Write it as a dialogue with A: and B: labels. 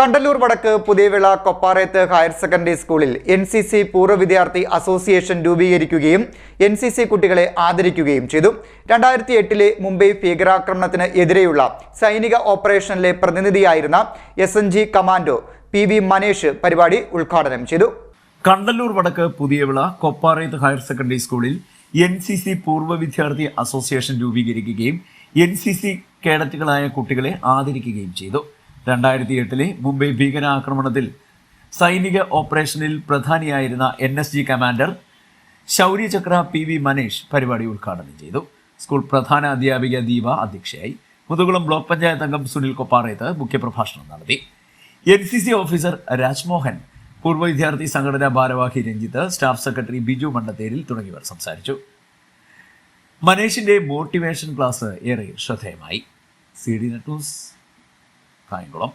A: കണ്ടല്ലൂർ വടക്ക് Puthiyavila Kopparayath higher secondary സ്കൂളിൽ N C C പൂർവ വിദ്യാർത്ഥി അസോസിയേഷൻ രൂപീകരിക്കുകയും എൻ സി സി കുട്ടികളെ ആദരിക്കുകയും ചെയ്തു. രണ്ടായിരത്തി എട്ടിലെ മുംബൈ ഭീകരാക്രമണത്തിന് എതിരെയുള്ള സൈനിക ഓപ്പറേഷനിലെ പ്രതിനിധിയായിരുന്ന S N G commando P V Manesh പരിപാടി ഉദ്ഘാടനം ചെയ്തു.
B: കണ്ടല്ലൂർ വടക്ക് പുതിയവിള കൊപ്പാറയത്ത് ഹയർ സെക്കൻഡറി സ്കൂളിൽ എൻ സി സി പൂർവ വിദ്യാർത്ഥി അസോസിയേഷൻ രൂപീകരിക്കുകയും എൻ സി സി കേഡറ്റുകളായ കുട്ടികളെ ആദരിക്കുകയും ചെയ്തു. രണ്ടായിരത്തി എട്ടിലെ മുംബൈ ഭീകരാക്രമണത്തിൽ സൈനിക ഓപ്പറേഷനിൽ പ്രധാനിയായിരുന്ന N S G commander Shaurya Chakra P V Manesh പരിപാടി ഉദ്ഘാടനം ചെയ്തു. സ്കൂൾ പ്രധാന അധ്യാപിക ദീപ അധ്യക്ഷയായി. മുതുകുളം ബ്ലോക്ക് പഞ്ചായത്ത് അംഗം സുനിൽ കൊപ്പാറയത്ത് മുഖ്യപ്രഭാഷണം നടത്തി. N C C officer Rajmohan പൂർവ വിദ്യാർത്ഥി സംഘടനാ ഭാരവാഹി രഞ്ജിത്ത് സ്റ്റാഫ് സെക്രട്ടറി ബിജു മണ്ടത്തേരിൽ തുടങ്ങിയവർ സംസാരിച്ചു. മനേഷിന്റെ മോട്ടിവേഷൻ ക്ലാസ് ഏറെ ശ്രദ്ധേയമായി. C D net news Kayamkulam